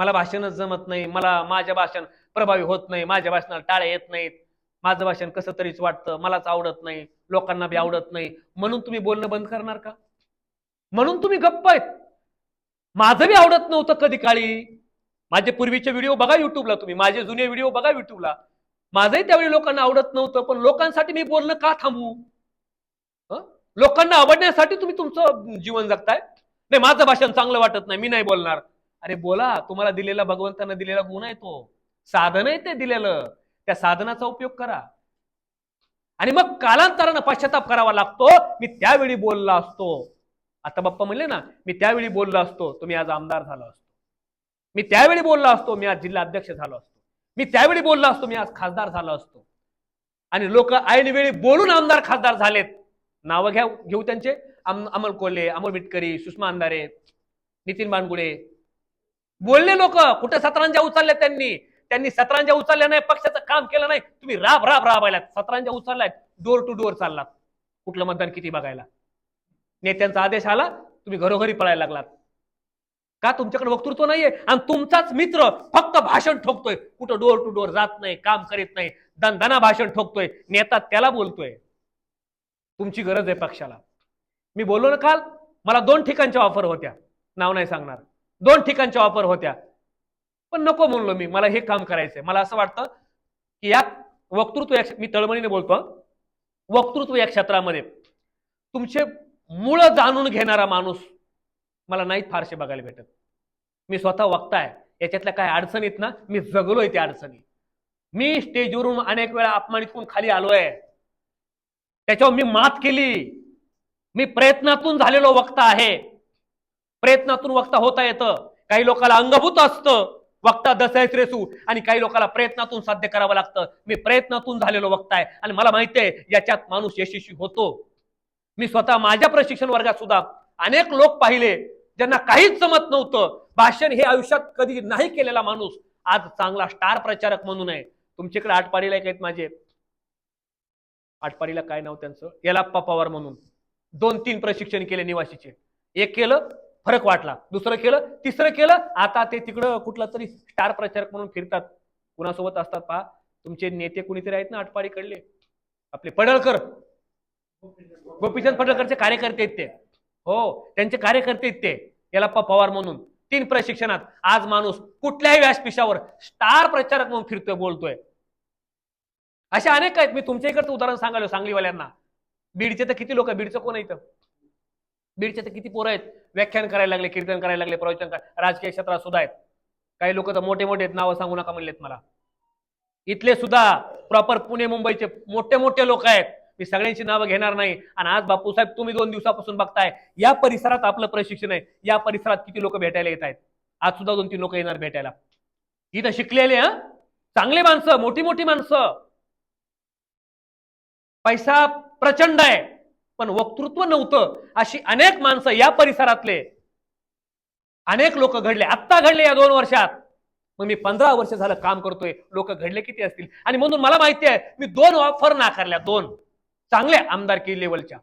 मला भाषणच जमत नाही मला माझ्या भाषण प्रभावी होत नाही माझ्या भाषणाला टाळ्या येत नाहीत. माझं भाषण कसं तरीच वाटतं मलाच आवडत नाही लोकांना बी आवडत नाही. म्हणून तुम्ही बोलणं बंद करणार का? म्हणून तुम्ही गप्प आहेत. माझं बी आवडत नव्हतं कधी काळी. माझे पूर्वीचे व्हिडिओ बघा युट्यूबला तुम्ही माझे जुने व्हिडिओ बघा युट्यूबला माझंही त्यावेळी लोकांना आवडत नव्हतं पण लोकांसाठी मी बोलणं का थांबू? लोकांना आवडण्यासाठी तुम्ही तुमचं जीवन जगताय? नाही माझं भाषण चांगलं वाटत नाही मी नाही बोलणार. अरे बोला तुम्हाला दिलेला भगवंतानं दिलेला गुण आहे तो. साधन आहे ते दिलेलं. त्या साधनाचा उपयोग करा. आणि मग कालांतरानं पश्चाताप करावा लागतो. मी त्यावेळी बोलला असतो. आता बाप्पा म्हणले ना मी त्यावेळी बोललो असतो. तुम्ही आज आमदार झालो असतो. मी त्यावेळी बोललो असतो. मी आज जिल्हा अध्यक्ष झालो असतो. मी त्यावेळी बोललो असतो. मी आज खासदार झालो असतो. आणि लोक ऐनवेळी बोलून आमदार खासदार झालेत. नावं घ्या घेऊ त्यांचे. अम, अमल कोल्हे अमोल मिटकरी सुषमा अंधारे नितीन बानगुडे बोलले लोक कुठे सतरांच्या उचलल्या त्यांनी? त्यांनी सतरांच्या उचलल्या नाही पक्षाचं काम केलं नाही. तुम्ही राब राब राबायलात सतरांच्या उचलल्यात डोर टू डोर चाललात. कुठलं मतदान किती बघायला? नेत्यांचा आदेश आला तुम्ही घरोघरी पळायला लागलात. का तुमच्याकडे वक्तृत्व नाहीये? आणि तुमचाच मित्र फक्त भाषण ठोकतोय. कुठं डोर टू डोर जात नाही काम करीत नाही दणदणा भाषण ठोकतोय. नेता त्याला बोलतोय. तुमची गरज आहे पक्षाला. मी बोललो ना काल मला दोन ठिकाणच्या ऑफर होत्या. नाव नाही सांगणार. दोन ठिकाणच्या ऑफर होत्या. पण नको म्हणलो मी मला हे काम करायचंय. मला असं वाटतं की या वक्तृत्व या मी तळमळीने बोलतो वक्तृत्व या क्षेत्रामध्ये तुमचे मूळ जाणून घेणारा माणूस मला नाहीत फारसे बघायला भेटत. मी स्वतः वक्ताय याच्यातल्या काय अडचणीत ना मी जगलोय त्या अडचणी. मी स्टेजवरून अनेक वेळा अपमानित होऊन खाली आलोय. त्याच्यावर मी मात केली. मी प्रयत्नातून झालेलो वक्ता आहे. प्रयत्नातून वक्ता होता येतं. काही लोकांना अंगभूत असतं. वक्ता दसायच रेसू. आणि काही लोकांना प्रयत्नातून साध्य करावं लागतं. मी प्रयत्नातून झालेलो वक्ता आहे. आणि मला माहिती आहे याच्यात माणूस यशस्वी होतो. मी स्वतः माझ्या प्रशिक्षण वर्गात सुद्धा अनेक लोक पाहिले ज्यांना काहीच जमत नव्हतं. भाषण हे आयुष्यात कधी नाही केलेला माणूस. आज चांगला स्टार प्रचारक म्हणून आहे. तुमच्याकडे आठपाडीला एक आहेत माझे. आठपाडीला काय नाव त्यांचं? येलाप्पा पवार म्हणून. दोन तीन प्रशिक्षण केले निवासीचे. एक केलं फरक वाटला. दुसरं केलं तिसरं केलं आता ते तिकडं कुठला तरी स्टार प्रचारक म्हणून फिरतात. कुणासोबत असतात पहा. तुमचे नेते कुणीतरी आहेत ना आटपाडीकडले. आपले पडळकर. गोपीचंद पडळकरचे कार्यकर्ते आहेत ते. हो त्यांचे कार्यकर्ते आहेत ते. याला पवार म्हणून. तीन प्रशिक्षणात. आज माणूस कुठल्याही व्यासपीठावर स्टार प्रचारक म्हणून फिरतोय बोलतोय. अशा अनेक आहेत. मी तुमच्या इकडचं उदाहरण सांगालो सांगलीवाल्यांना. बीडचे तर किती लोक बीडचं कोण आहे इथं? बीडच्या तर किती पोरं आहेत? व्याख्यान करायला लागले कीर्तन करायला लागले प्रवचन करायला राजकीय क्षेत्रात सुद्धा आहेत. काही लोक तर मोठे मोठे आहेत नावं सांगू नका म्हणलेत मला. इथले सुद्धा प्रॉपर पुणे मुंबईचे मोठे मोठे लोक आहेत. मी सगळ्यांची नावं घेणार नाही. आणि आज बापूसाहेब तुम्ही दोन दिवसापासून बघताय या परिसरात आपलं प्रशिक्षण आहे. या परिसरात किती लोक भेटायला येत आहेत? आज सुद्धा दोन तीन लोक येणार भेटायला. इथं शिकलेले हा? चांगले माणसं मोठी मोठी माणसं. पैसा प्रचंड आहे. पण वक्तृत्व नव्हतं. अशी अनेक माणसं या परिसरातले अनेक लोक घडले. आत्ता घडले या दोन वर्षात. मग मी पंधरा वर्ष झालं काम करतोय. लोक घडले किती असतील? आणि म्हणून मला माहिती आहे मी दोन ऑफर नाकारल्या दोन. चांगल्या आमदारकी लेवलच्या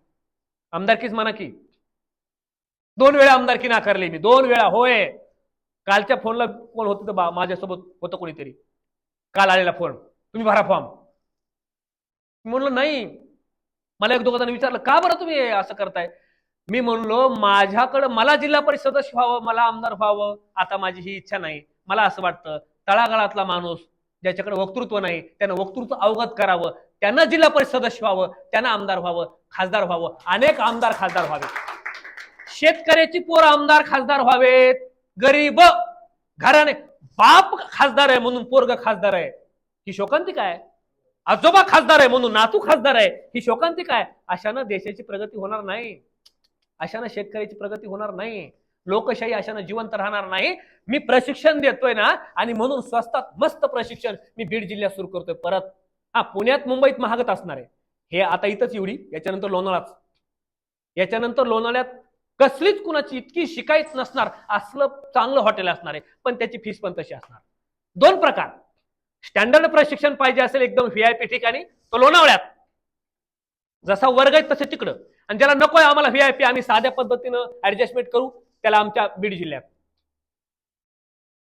आमदारकीच म्हणा की. दोन वेळा आमदारकी नाकारली मी. दोन वेळा होय. कालच्या फोनला कोण होतं तर बा- माझ्यासोबत होतं कोणीतरी. काल आलेला फोन तुम्ही भरा फॉर्म म्हणलं नाही मला एक दोघांना विचारलं का बरं तुम्ही असं करताय? मी म्हणलो माझ्याकडं मला जिल्हा परिषद सदस्य व्हावं मला आमदार व्हावं आता माझी ही इच्छा नाही. मला असं वाटतं तळागाळातला माणूस ज्याच्याकडे वक्तृत्व नाही त्यानं वक्तृत्व अवगत करावं त्यांना जिल्हा परिषद सदस्य व्हावं त्यांना आमदार व्हावं खासदार व्हावं अनेक आमदार खासदार व्हावे शेतकऱ्याची पोर आमदार खासदार व्हावेत. गरीब घराने बाप खासदार आहे म्हणून पोरग खासदार आहे. ही शोकांतिका आहे आजोबा खासदार आहे म्हणून नातू खासदार आहे. ही शोकांती काय? अशानं देशाची प्रगती होणार नाही. अशानं शेतकऱ्याची प्रगती होणार नाही. लोकशाही अशानं जिवंत राहणार नाही. मी प्रशिक्षण देतोय ना आणि म्हणून स्वस्तात मस्त प्रशिक्षण मी बीड जिल्ह्यात सुरू करतोय. परत हा पुण्यात मुंबईत महागत असणार आहे. हे आता इथंच एवढी. याच्यानंतर लोणावळाच याच्यानंतर लोणावळ्यात कसलीच कुणाची इतकी शिकायच नसणार. असलं चांगलं हॉटेल असणार आहे पण त्याची फीस पण तशी असणार. दोन प्रकार. स्टँडर्ड प्रशिक्षण पाहिजे असेल एकदम व्हीआयपी ठिकाणी तो लोणावळ्यात. जसा वर्ग आहे तसं तिकडं. आणि ज्याला नको आहे आम्हाला व्हीआयपी आम्ही साध्या पद्धतीनं ऍडजस्टमेंट करू त्याला आमच्या बीड जिल्ह्यात.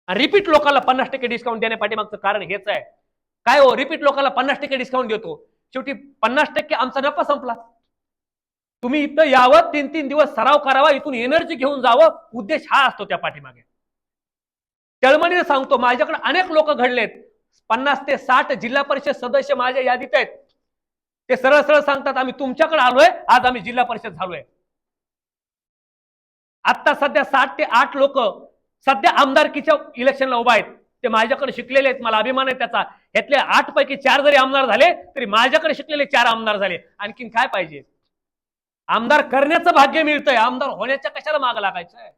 रिपीट लोकांना पन्नास टक्के डिस्काउंट देण्यापाठीमागचं कारण हेच आहे. काय हो रिपीट लोकांना पन्नास टक्के डिस्काउंट देतो. शेवटी पन्नास टक्के आमचा नफा संपला. तुम्ही इथं यावं तीन तीन दिवस सराव करावा इथून एनर्जी घेऊन जावं उद्देश हा असतो त्या पाठीमागे. तळमळीने सांगतो माझ्याकडे अनेक लोक घडलेत. पन्नास ते साठ जिल्हा परिषद सदस्य माझ्या यादीत आहेत. ते सरळ सरळ सांगतात आम्ही तुमच्याकडे आलोय आज आम्ही जिल्हा परिषद झालोय. आता सध्या सात ते आठ लोक सध्या आमदारकीच्या इलेक्शनला उभा आहेत. ते माझ्याकडे शिकलेले आहेत मला अभिमान आहे त्याचा. यातले आठ पैकी चार जरी आमदार झाले तरी माझ्याकडे शिकलेले चार आमदार झाले. आणखीन काय पाहिजे? आमदार करण्याचं भाग्य मिळतंय. आमदार होण्याच्या कशाला माग लागायचंय?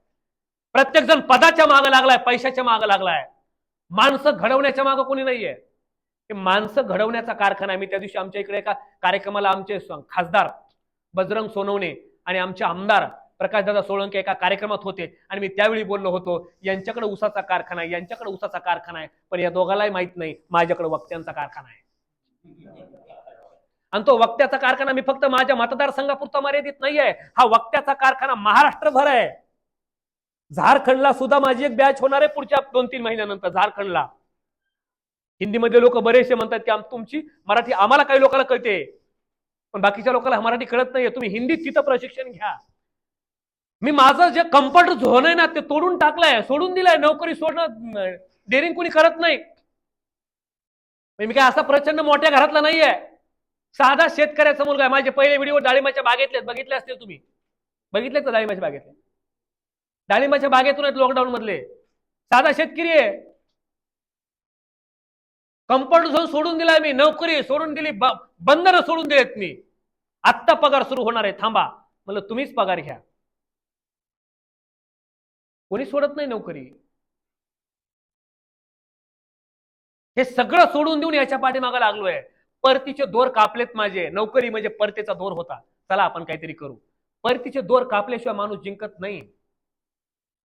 प्रत्येक जण पदाच्या माग लागलाय पैशाच्या माग लागलाय. माणसं घडवण्याच्या मागं कोणी नाहीये. हे माणसं घडवण्याचा कारखाना आहे. मी त्या दिवशी आमच्या इकडे एका कार्यक्रमाला आमचे खासदार बजरंग सोनवणे आणि आमचे आमदार प्रकाशदादा सोळंके एका कार्यक्रमात होते. आणि मी त्यावेळी बोललो होतो यांच्याकडे उसाचा कारखाना आहे. यांच्याकडे उसाचा कारखाना आहे. पण या दोघांनाही माहीत नाही. माझ्याकडे वक्त्यांचा कारखाना आहे. आणि तो वक्त्याचा कारखाना मी फक्त माझ्या मतदारसंघापुरता मर्यादित नाहीये. हा वक्त्याचा कारखाना महाराष्ट्रभर आहे. झारखंडला सुद्धा माझी एक बॅच होणार आहे पुढच्या दोन तीन महिन्यानंतर झारखंडला. हिंदीमध्ये लोक बरेचसे म्हणतात की आम- तुमची मराठी आम्हाला काही लोकांना कळते पण बाकीच्या लोकांना मराठी कळत नाहीये. तुम्ही हिंदीत तिथं प्रशिक्षण घ्या. मी माझं जे कम्फर्ट झोन आहे ना ते तोडून टाकलंय सोडून दिलंय नोकरी सोडणं डेअरिंग कोणी करत नाही. म्हणजे मी काय असा प्रचंड मोठ्या घरातला नाहीये. साधा शेतकऱ्याचा मुलगा आहे. माझे पहिले व्हिडिओ डाळिंबाच्या बागेतले बघितले असतील तुम्ही? बघितले तर डाळिंबाच्या बागेतले? डाळिंबाच्या बागेतून आहेत लॉकडाऊन मधले साधा शेतकरी आहे. कम्फर्ट झोन सोडून दिला मी नोकरी सोडून दिली बंदर बंधनं सोडून दिलेत मी. आत्ता पगार सुरू होणार आहे थांबा. म्हणलं तुम्हीच पगार घ्या. कोणी सोडत नाही नोकरी. हे सगळं सोडून देऊन याच्या पाठीमागे लागलोय. परतीचे दोर कापलेत माझे. नोकरी म्हणजे परतीचा दोर होता. चला आपण काहीतरी करू. परतीचे दोर कापल्याशिवाय माणूस जिंकत नाही.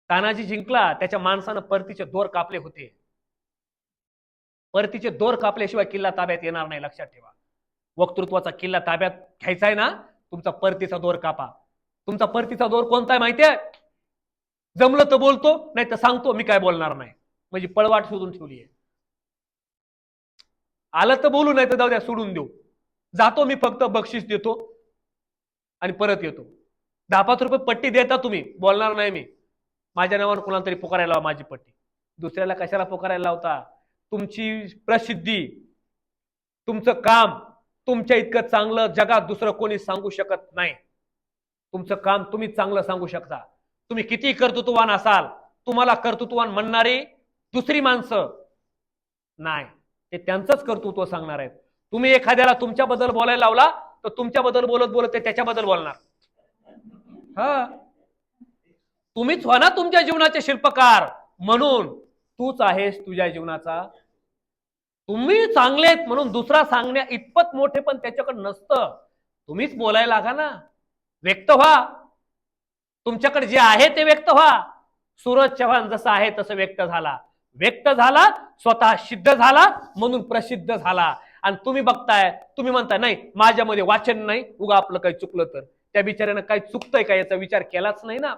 तानाजी जिंकला त्याच्या माणसानं परतीचे दोर कापले होते. परतीचे दोर कापल्याशिवाय किल्ला ताब्यात येणार नाही लक्षात ठेवा. वक्तृत्वाचा किल्ला ताब्यात घ्यायचा आहे ना तुमचा परतीचा दोर कापा. तुमचा परतीचा दोर कोणता आहे माहितीये? जमलं तर बोलतो नाही तर सांगतो मी काय बोलणार नाही. म्हणजे पळवाट शोधून ठेवली आहे आलं तर बोलू नाही तर जाऊ द्या सोडून देऊ. जातो मी फक्त बक्षीस देतो आणि परत येतो. दहा पाच रुपये पट्टी देता तुम्ही बोलणार नाही मी. माझ्या नावानं कुणाला तरी पुकारायला लावा माझी पट्टी. दुसऱ्याला कशाला पुकारायला लावता? तुमची प्रसिद्धी तुमचं काम तुमच्या इतकं चांगलं जगात दुसरं कोणी सांगू शकत नाही. तुमचं काम तुम्ही चांगलं सांगू शकता. तुम्ही किती कर्तृत्ववान असाल तुम्हाला कर्तृत्ववान म्हणणारी दुसरी माणसं नाही. ते त्यांचंच कर्तृत्व सांगणार आहेत. तुम्ही एखाद्याला तुमच्याबद्दल बोलायला लावला तर तुमच्याबद्दल बोलत बोलत ते त्याच्याबद्दल बोलणार. हा. तुम्हीच व्हा ना तुमच्या जीवनाचे शिल्पकार. म्हणून तूच आहेस तुझ्या जीवनाचा. तुम्ही चांगलेत म्हणून दुसरा सांगण्या इतपत मोठे पण त्याच्याकडे नसतं. तुम्हीच बोलायला लागा ना. व्यक्त व्हा. तुमच्याकडे जे आहे ते व्यक्त व्हा. सूरज चव्हाण जसं आहे तसं व्यक्त झाला. व्यक्त झाला स्वतः सिद्ध झाला म्हणून प्रसिद्ध झाला. आणि तुम्ही बघताय तुम्ही म्हणताय नाही माझ्यामध्ये वाचन नाही उगा आपलं काही चुकलं तर. त्या बिचाऱ्यानं काही चुकतंय का याचा विचार केलाच नाही ना.